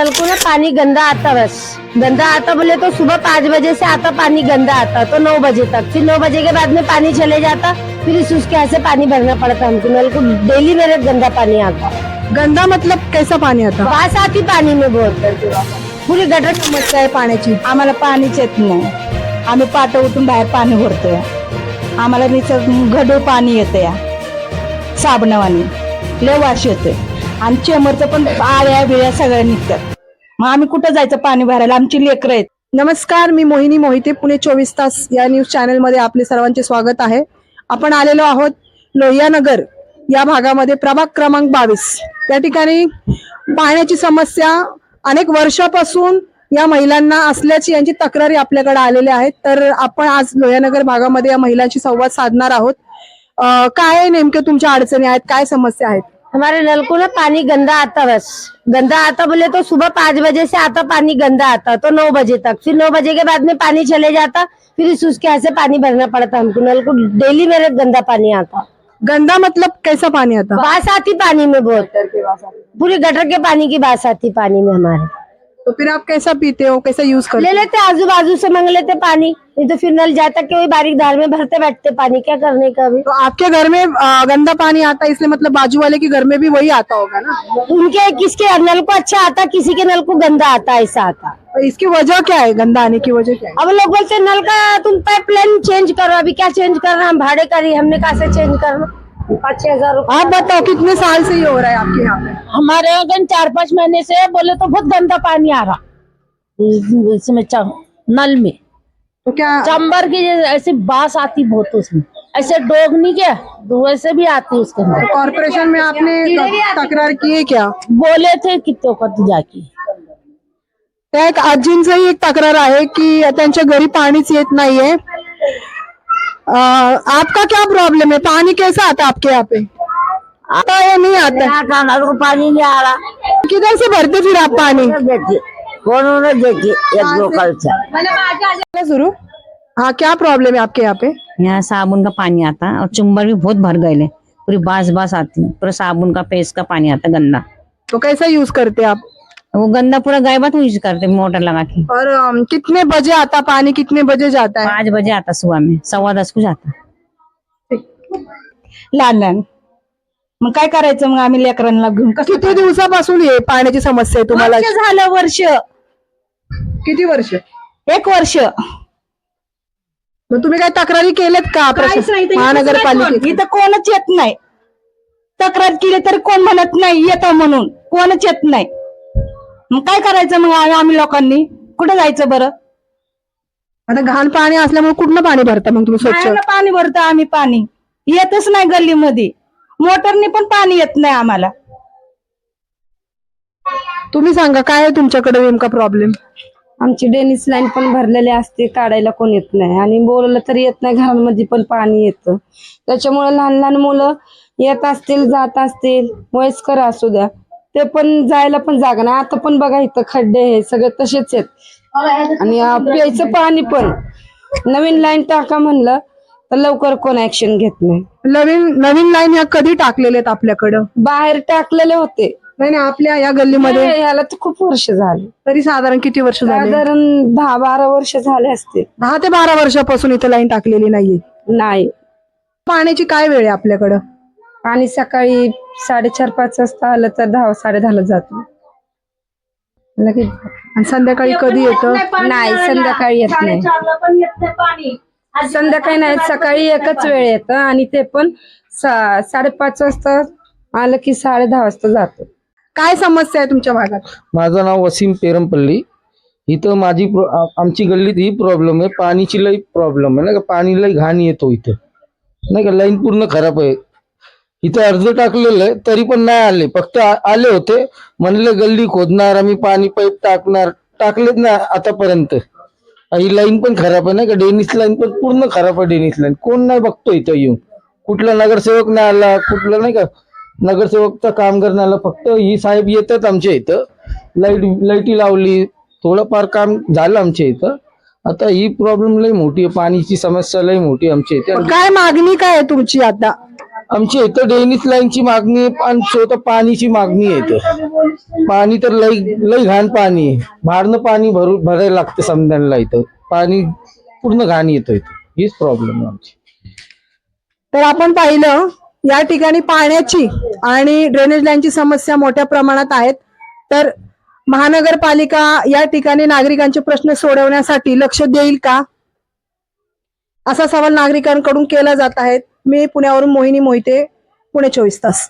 Null को ना पानी गंदा आता बस. गंदा आता बोले तो सुबह पाँच बजे से आता पानी गंदा आता तो नौ बजे तक. फिर नौ बजे के बाद में पानी चले जाता फिर इस उसके यहाँ से पानी भरना पड़ता हमको। नल को डेली मेरे गंदा पानी आता। गंदा मतलब कैसा पाणी आता? बास आती पानी में बहुत पूरी गटर समस्या आहे पाण्याची। आम्हाला पाणीच येत नाही. आम्ही पाट उठून बाहेर पाणी भरतोय. आम्हाला नुसतं गढूळ पाणी येतं या साबणावानी. लय वास येतोय. आणि चेंबरचं पण आळ्या बिळ्या सगळ्या निघतात मग आम्ही कुठं जायचं पाणी भरायला? आमची लेकरं आहेत. नमस्कार मी मोहिनी मोहिते पुणे चोवीस तास या न्यूज चॅनलमध्ये आपले सर्वांचे स्वागत आहे. आपण आलेलो आहोत लोहियानगर या भागामध्ये प्रभाग क्रमांक बावीस. त्या ठिकाणी पाण्याची समस्या अनेक वर्षापासून या महिलांना असल्याची यांची तक्रारी आपल्याकडे आलेल्या आहेत. तर आपण आज लोहियानगर भागामध्ये या महिलांशी संवाद साधणार आहोत. काय नेमके तुमच्या अडचणी आहेत? काय समस्या आहेत? हमारे नल को ना पानी गंदा आता बस। गंदा आता बोले तो सुबह पाँच बजे से आता पानी गंदा आता तो नौ बजे तक। फिर नौ बजे के बाद में पानी चले जाता फिर इस उसके यहाँ से पानी भरना पड़ता हमको। नल को डेली मेरे गंदा पानी आता। गंदा मतलब कैसा पानी आता? बास आती पानी में बहुत। पूरी गटर के पानी की बास आती पानी में हमारे। तो फिर आप कैसा पीते हो? कैसा यूज़ करते ले लेते आजू बाजू से मंग लेते पानी। नहीं तो फिर नल जाता के वही बारीक धार में भरते बैठते पानी क्या करने का अभी? तो आपके घर में गंदा पानी आता है इसलिए मतलब बाजू वाले के घर में भी वही आता होगा ना? उनके किसके नल को अच्छा आता किसी के नल को गंदा आता ऐसा आता। तो इसकी वजह क्या है? गंदा आने की वजह क्या है? अब लोग बोलते नल का तुम पाइपलाइन चेंज करो अभी क्या चेंज कर करना हम भाड़े करी हमने कहा से चेंज करना? छह हज़ार आप बताओ कितने साल से ये हो रहा है आपके यहाँ पे? हमारे यहाँ कहीं चार पाँच महीने से बोले तो बहुत गंदा पानी आ रहा। इसमें नल में। तो क्या चंबर की जैसे- ऐसी बास आती बहुत उसमें। ऐसे डोगनी के तो वैसे भी आती उसके अंदर। कॉर्पोरेशन में आपने तकरार की है क्या? बोले थे कितने वक्त जाके त्या एक आजींचंही एक तक्रार आहे की त्यांच्या घरी पाणीच येत नाहीये अ, आपका क्या प्रॉब्लम है? पानी कैसा आता है आपके यहाँ पे? आता है नहीं आता? है? यहाँ को पानी नहीं आ रहा। किधर से भरते फिर आप पानी? देखिए देखिए एक लोकल से। शुरू हाँ क्या प्रॉब्लम है आपके यहाँ पे? यहाँ साबुन का पानी आता है और चुम्बर भी बहुत भर गए पूरी बास बास आती है। पूरा साबुन का पेस्ट का पानी आता है गंदा। तो कैसा यूज़ करते हैं आप? वो गंदा पूरा गायबत यूज करते मोटर लगा के। और अम, कितने बजे आता पानी? कितने बजे जाता है? पाँच बजे आता सुबह में सवा दस को जाता। लहान लहान मग काय करायचं मग आम्ही लेकरांना घेऊन? कसं किती दिवसापासून हे पाण्याची समस्या आहे तुम्हाला? वर्ष झालं वर्ष. किती वर्ष? एक वर्ष. मग तुम्ही काय तक्रारी केल्यात का? काहीच नाही प्रशासन- इथं महानगरपालिकेत. इथं कोणच येत नाही. तक्रार केली तरी कोण म्हणत नाही येतो म्हणून. कोणच येत नाही. मग काय करायचं मग आम्ही आम्ही लोकांनी? कुठं जायचं बरं? आता घाण पाणी असल्यामुळे कुठलं पाणी भरता मग तुम्ही स्वच्छ? बाहेरनं पाणी भरतो आम्ही पाणी. येतच नाही गल्लीमध्ये. मोटरने पण पाणी येत नाही आम्हाला. तुम्ही सांगा काय आहे तुमच्याकडे नेमका प्रॉब्लेम आमची डेनिस लाईन पण भरलेली असते काढायला कोण येत नाही. आणि बोलवलं तरी येत नाही घरांमध्ये पण पाणी येतं. त्याच्यामुळे लहान लहान मुलं येत असतील जात असतील वयस्कर असू द्या. ते पण जायला पण जागा नाही. आता पण बघा इथं खड्डे हे सगळे तसेच आहेत. आणि प्यायचं पाणी पण. नवीन लाईन टाका म्हणलं तर लवकर कोण ऍक्शन घेत नाही. नवीन नवीन लाईन ह्या कधी टाकलेल्या आहेत आपल्याकडं? बाहेर टाकलेले होते. नाही नाही आपल्या या गल्लीमध्ये? ह्याला तर खूप वर्ष झाली. तरी साधारण किती वर्ष झाले? साधारण दहा बारा वर्ष झाले असतील. दहा ते बारा वर्षापासून इथं लाईन टाकलेली नाहीये. नाही. पाण्याची काय वेळ आहे आपल्याकडं? आणि सकाळी साडेचार पाच वाजता आलं तर दहा साडे दहाला जातो. लगेच. आणि संध्याकाळी कधी येतं? नाही संध्याकाळी येत नाही. संध्याकाळी नाही सकाळी एकच वेळ येतं आणि ते पण सा- साडेपाच वाजता आलं की साडे दहा वाजता जातो. काय समस्या आहे तुमच्या भागात? माझं नाव वसीम पेरमपल्ली. इथं माझी आमची गल्लीत ही प्रॉब्लेम आहे. पाणीची लई प्रॉब्लेम आहे. नाही का? पाणी लई घाण येतो इथं. नाही का? लाईन पूर्ण खराब आहे. इथं अर्ज टाकलेलं आहे तरी पण नाही आले. फक्त आले होते. म्हणले गल्ली खोदणार आम्ही पाणी पाईप टाकणार. टाकलेच ना आतापर्यंत. ही लाईन पण खराब आहे नाही का? डेनिस लाईन पण पूर्ण खराब आहे डेनिस लाईन. कोण नाही बघतो इथं येऊन. कुठला नगरसेवक नाही आला कुठलं नाही का? नगरसेवकचं काम करण्याला फक्त ही साहेब येतात आमच्या इथं. लाइट लाईटी लावली. थोडंफार काम झालं आमच्या इथं. आता ही प्रॉब्लेम लई मोठी आहे. पाणीची समस्या लई मोठी आमच्या इथे. काय मागणी काय आहे तुमची आता? आमची इथं ड्रेनेज लाईनची मागणी आहे आणि स्वतः पाणीची मागणी आहे इथं. पाणी तर लई लई घाण पाणी आहे. बाहेरनं पाणी भरू भरायला लागतं समजायला इथं. पाणी पूर्ण घाण येतं इथं. हीच प्रॉब्लेम आहे आमची. तर आपण पाहिलं या ठिकाणी पाण्याची आणि ड्रेनेज लाईनची समस्या मोठ्या प्रमाणात आहेत. तर महानगरपालिका या ठिकाणी नागरिकांचे प्रश्न सोडवण्यासाठी लक्ष देईल का? असा सवाल नागरिकांकडून केला जात आहे मी पुण्यावरून मोहिनी मोहिते पुणे चोवीस तास.